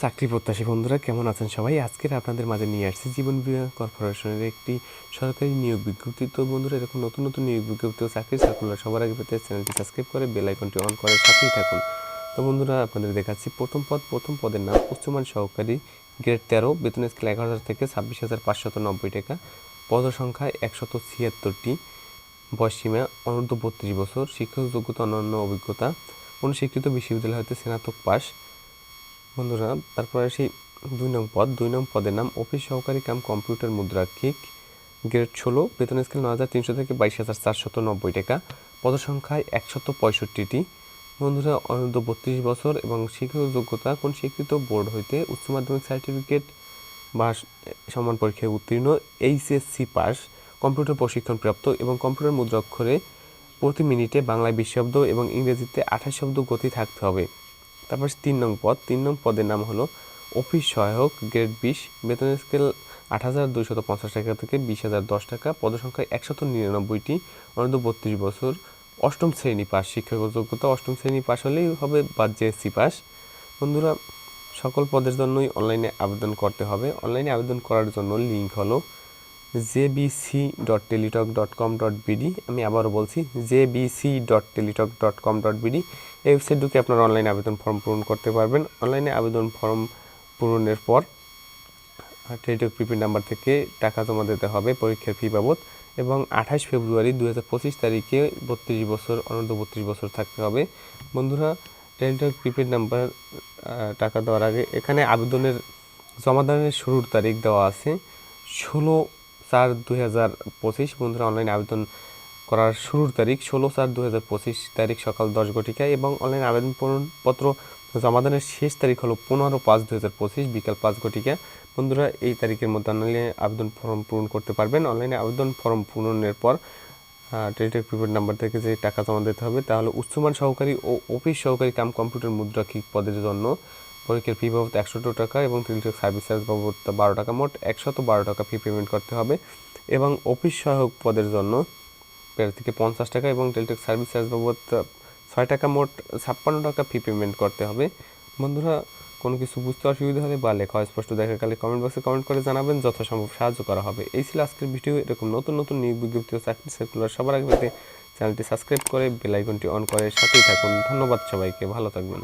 চাকরি প্রত্যাশী বন্ধুরা, কেমন আছেন সবাই? আজকের আপনাদের মাঝে নিয়ে আসছি জীবন বীমা কর্পোরেশনের একটি সরকারি নিয়োগ বিজ্ঞপ্তি। তো বন্ধুরা, এরকম নতুন নতুন নিয়োগ বিজ্ঞপ্তি ও চাকরি সার্কুলার সবার আগে পেতে চ্যানেলটি সাবস্ক্রাইব করে বেল আইকনটি অন করে সাথেই থাকুন। তো বন্ধুরা, আপনাদের দেখাচ্ছি প্রথম পদ। প্রথম পদের নাম উচ্চমান সহকারী গ্রেড তেরো, বেতন স্কেল এগারো হাজার থেকে ছাব্বিশ হাজার পাঁচশত নব্বই টাকা। পদ সংখ্যা একশত ছিয়াত্তরটি। বয়সীমা অনূর্ধ্ব বত্রিশ বছর। শিক্ষক যোগ্যতা অন্যান্য অভিজ্ঞতা। স্বীকৃত বিশ্ববিদ্যালয় হতে স্নাতক পাস বন্ধুরা, তারপরে আসি দুই নং পদ। দুই নং পদের নাম অফিস সহকারী কাম কম্পিউটার মুদ্রাক্ষিক গ্রেড ষোলো, বেতন স্কেল নয় হাজার তিনশো থেকে বাইশ হাজার চারশত নব্বই টাকা। পদসংখ্যায় একশত পঁয়ষট্টিটি। বন্ধুরা, অনূর্ধ্ব বত্রিশ বছর এবং শিক্ষক যোগ্যতা কোন স্বীকৃত বোর্ড হইতে উচ্চ মাধ্যমিক সার্টিফিকেট বা সমান পরীক্ষায় উত্তীর্ণ, এইচএসসি পাস, কম্পিউটার প্রশিক্ষণ প্রাপ্ত এবং কম্পিউটার মুদ্রাক্ষরে প্রতি মিনিটে বাংলায় বিশ শব্দ এবং ইংরেজিতে আঠাশ শব্দ গতি থাকতে হবে। তারপর তিন নং পদ। তিন নং পদের নাম হলো অফিস সহায়ক গ্রেড বিশ। বেতন স্কেল আট হাজার দুইশত পঞ্চাশ টাকা থেকে বিশ হাজার দশ টাকা। পদসংখ্যা একশত নিরানব্বইটি। অনূর্ধ্ব বত্রিশ বছর। অষ্টম শ্রেণি পাস শিক্ষক যোগ্যতা অষ্টম শ্রেণি পাস হলেই হবে বা জেএসসি পাস বন্ধুরা, সকল পদের জন্যই অনলাইনে আবেদন করতে হবে। অনলাইনে আবেদন করার জন্য লিঙ্ক হলো JBC dot Teletalk dot com dot BD আমি আবারও বলছি JBC dot Teletalk dot com dot এই ওয়েবসাইট ঢুকে আপনারা অনলাইনে আবেদন ফর্ম পূরণ করতে পারবেন। অনলাইনে আবেদন ফর্ম পূরণের পর টেলিটক প্রিপেড নাম্বার থেকে টাকা জমা দিতে হবে পরীক্ষার ফি বাবদ এবং আঠাশ ফেব্রুয়ারি দু হাজার পঁচিশ তারিখে বত্রিশ বছর, অনূর্ধ্ব বত্রিশ বছর থাকতে হবে। বন্ধুরা টেলিটক প্রিপেড নাম্বার টাকা দেওয়ার আগে এখানে আবেদনের জমাদানের শুরুর তারিখ দেওয়া আছে ষোলো চার দুই হাজার পঁচিশ বন্ধুরা অনলাইনে আবেদন করার শুরুর তারিখ ষোলো চার দু হাজার পঁচিশ তারিখ সকাল দশ ঘটিকায় এবং অনলাইন আবেদন পূরণ- পত্র জমাদানের শেষ তারিখ হলো পনেরো পাঁচ দু হাজার পঁচিশ বিকাল পাঁচ ঘটিকা বন্ধুরা, এই তারিখের মধ্যে অনলাইনে আবেদন ফর্ম পূরণ করতে পারবেন। অনলাইনে আবেদন ফর্ম পূরণের পর টেলিটক প্রিপেড নাম্বার থেকে যে টাকা জমা দিতে হবে তাহলে উচ্চমান সহকারী ও অফিস সহকারী কাম কম্পিউটার মুদ্রা মুদ্রাক্ষিক পদের জন্য পরীক্ষার ফি বাবদ একশো টাকা এবং টেলিটক সার্ভিস চার্জ বাবদ বারো টাকা। মোট একশত বারো টাকা ফি পেমেন্ট করতে হবে এবং অফিস সহায়ক পদের জন্য প্রার্থীকে পঞ্চাশ টাকা এবং টেলিটক সার্ভিস চার্জ বাবদ ছয় টাকা মোট ছাপ্পান্ন টাকা ফি পেমেন্ট করতে হবে। বন্ধুরা, কোনো কিছু বুঝতে অসুবিধা হলে বা লেখা স্পষ্ট দেখা গেলে কমেন্ট বক্সে কমেন্ট করে জানাবেন, যথাসম্ভব সাহায্য করা হবে। এই ছিল আজকের ভিডিও। এরকম নতুন নতুন নিয়োগ বিজ্ঞপ্তি ও চাকরি সার্কুলার সবার আগে চ্যানেলটি সাবস্ক্রাইব করে বেল আইকনটি অন করে, সাথেই থাকুন। ধন্যবাদ সবাইকে। ভালো থাকবেন।